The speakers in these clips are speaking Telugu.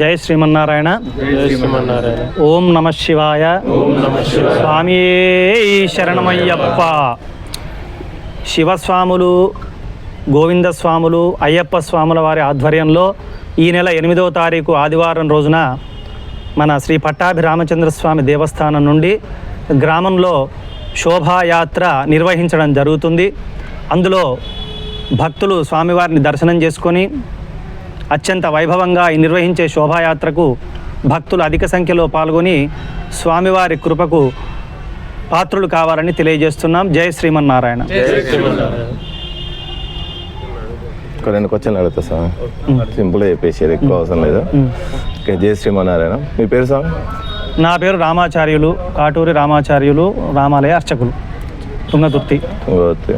జై శ్రీమన్నారాయణ. ఓం నమ శివాయ. ఓం నమ శివాయ. స్వామి శరణమయ్యప్ప. శివస్వాములు గోవింద స్వాములు అయ్యప్ప స్వాముల వారి ఆధ్వర్యంలో ఈ నెల ఎనిమిదవ తారీఖు ఆదివారం రోజున మన శ్రీ పట్టాభి రామచంద్ర స్వామి దేవస్థానం నుండి గ్రామంలో శోభాయాత్ర నిర్వహించడం జరుగుతుంది. అందులో భక్తులు స్వామివారిని దర్శనం చేసుకొని అత్యంత వైభవంగా ఈ నిర్వహించే శోభాయాత్రకు భక్తులు అధిక సంఖ్యలో పాల్గొని స్వామివారి కృపకు పాత్రులు కావాలని తెలియజేస్తున్నాం. జై శ్రీమన్నారాయణ. జై శ్రీమన్నారాయణ. ఒక రెండు క్వశ్చన్లు అడుగుతా స్వామి సింపుల్గా చెప్పేసారు ఎక్కువ అవసరం లేదు. ఓకే జై శ్రీమన్నారాయణ. మీ పేరు స్వామి నా పేరు రామాచార్యులు కాటూరి రామాచార్యులు రామాలయ అర్చకులు తుంగతుర్తి. ఓకే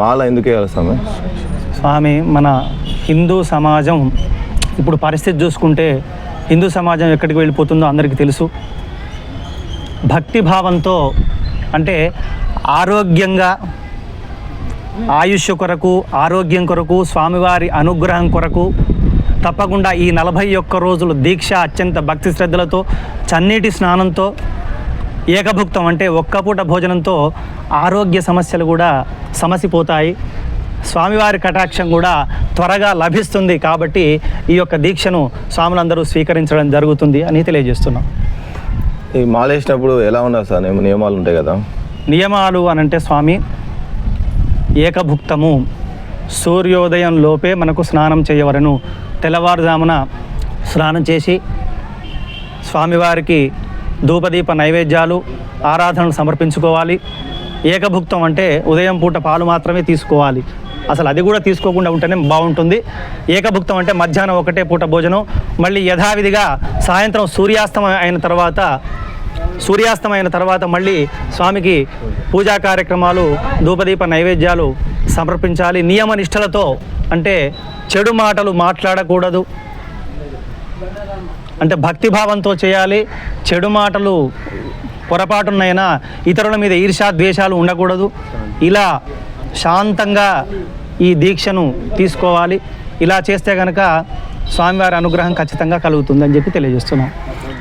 మాల ఎందుకు వేయాలి స్వామి స్వామి మన హిందూ సమాజం ఇప్పుడు పరిస్థితి చూసుకుంటే హిందూ సమాజం ఎక్కడికి వెళ్ళిపోతుందో అందరికీ తెలుసు. భక్తి భావంతో అంటే ఆరోగ్యంగా ఆయుష్ కొరకు ఆరోగ్యం కొరకు స్వామివారి అనుగ్రహం కొరకు తప్పకుండా ఈ నలభై ఒక్క రోజులు దీక్ష అత్యంత భక్తి శ్రద్ధలతో చన్నీటి స్నానంతో ఏకభుక్తం అంటే ఒక్కపూట భోజనంతో ఆరోగ్య సమస్యలు కూడా సమసిపోతాయి. స్వామివారి కటాక్షం కూడా త్వరగా లభిస్తుంది కాబట్టి ఈ యొక్క దీక్షను స్వాములందరూ స్వీకరించడం జరుగుతుంది అని తెలియజేస్తున్నాం. ఈ మాల వేసినప్పుడు ఎలా ఉండాలి సార్? నియమాలు ఉంటాయి కదా? నియమాలు అనంటే స్వామి ఏకభుక్తము సూర్యోదయం లోపే మనకు స్నానం చేయవలను. తెల్లవారుజామున స్నానం చేసి స్వామివారికి ధూపదీప నైవేద్యాలు ఆరాధనలు సమర్పించుకోవాలి. ఏకభుక్తం అంటే ఉదయం పూట పాలు మాత్రమే తీసుకోవాలి. అసలు అది కూడా తీసుకోకుండా ఉంటేనే బాగుంటుంది. ఏకభుక్తం అంటే మధ్యాహ్నం ఒకటే పూట భోజనం. మళ్ళీ యథావిధిగా సాయంత్రం సూర్యాస్తమయం అయిన తర్వాత సూర్యాస్తమైన తర్వాత మళ్ళీ స్వామికి పూజా కార్యక్రమాలు ధూపదీప నైవేద్యాలు సమర్పించాలి. నియమ నిష్టలతో అంటే చెడు మాటలు మాట్లాడకూడదు. అంటే భక్తిభావంతో చేయాలి. చెడు మాటలు పొరపాటునైనా ఇతరుల మీద ఈర్షా ద్వేషాలు ఉండకూడదు. ఇలా శాంతంగా ఈ దీక్షను తీసుకోవాలి. ఇలా చేస్తే కనుక స్వామివారి అనుగ్రహం ఖచ్చితంగా కలుగుతుందని చెప్పి తెలియజేస్తున్నాం.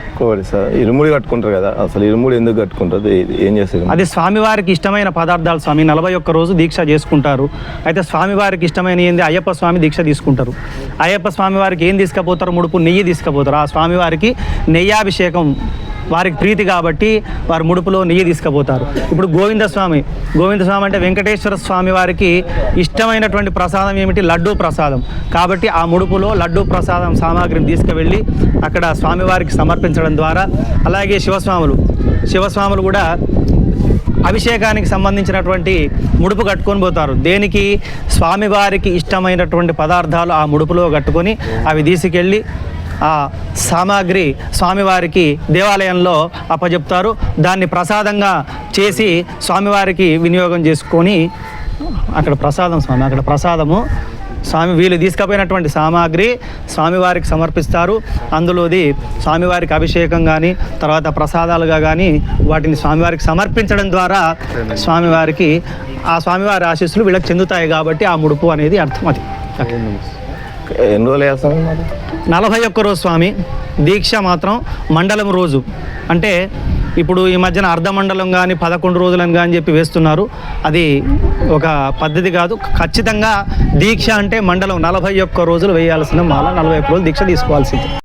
ఇంకోటి సార్ ఇరుముడి కట్టుకుంటారు కదా అసలు ఇరుముడి ఎందుకు కట్టుకుంటారు? ఏం చేస్తారు అది స్వామివారికి ఇష్టమైన పదార్థాలు స్వామి నలభై ఒక్క రోజు దీక్ష చేసుకుంటారు. అయితే స్వామివారికి ఇష్టమైన ఏంది? అయ్యప్ప స్వామి దీక్ష తీసుకుంటారు. అయ్యప్ప స్వామివారికి ఏం తీసుకుపోతారు? ముడుపు నెయ్యి తీసుకుపోతారు. ఆ స్వామివారికి నెయ్యాభిషేకం వారికి ప్రీతి కాబట్టి వారు ముడుపులో నెయ్యి తీసుకుపోతారు. ఇప్పుడు గోవింద స్వామి గోవింద స్వామి అంటే వెంకటేశ్వర స్వామి వారికి ఇష్టమైనటువంటి ప్రసాదం ఏమిటి? లడ్డూ ప్రసాదం. కాబట్టి ఆ ముడుపులో లడ్డూ ప్రసాదం సామాగ్రిని తీసుకువెళ్ళి అక్కడ స్వామివారికి సమర్పించడం ద్వారా అలాగే శివస్వాములు శివస్వాములు కూడా అభిషేకానికి సంబంధించినటువంటి ముడుపు కట్టుకొని పోతారు. దేనికి? స్వామివారికి ఇష్టమైనటువంటి పదార్థాలు ఆ ముడుపులో కట్టుకొని అవి తీసుకెళ్ళి ఆ సామాగ్రి స్వామివారికి దేవాలయంలో అప్పజెప్తారు. దాన్ని ప్రసాదంగా చేసి స్వామివారికి వినియోగం చేసుకొని అక్కడ ప్రసాదం స్వామి అక్కడ ప్రసాదము స్వామి వీళ్ళు తీసుకుపోయినటువంటి సామాగ్రి స్వామివారికి సమర్పిస్తారు. అందులోది స్వామివారికి అభిషేకం కానీ తర్వాత ప్రసాదాలుగా కానీ వాటిని స్వామివారికి సమర్పించడం ద్వారా స్వామివారికి ఆ స్వామివారి ఆశీస్సులు వీళ్ళకి చెందుతాయి కాబట్టి ఆ ముడుపు అనేది అర్థం అది. ఎన్ని రోజులు వేస్తాం నలభై ఒక్క రోజు స్వామి. దీక్ష మాత్రం మండలం రోజు. అంటే ఇప్పుడు ఈ మధ్యన అర్ధ మండలం కానీ పదకొండు రోజులని కానీ చెప్పి వేస్తున్నారు. అది ఒక పద్ధతి కాదు. ఖచ్చితంగా దీక్ష అంటే మండలం నలభై ఒక్క రోజులు వేయాల్సిన మాల నలభై ఒక్క రోజులు దీక్ష తీసుకోవాల్సింది.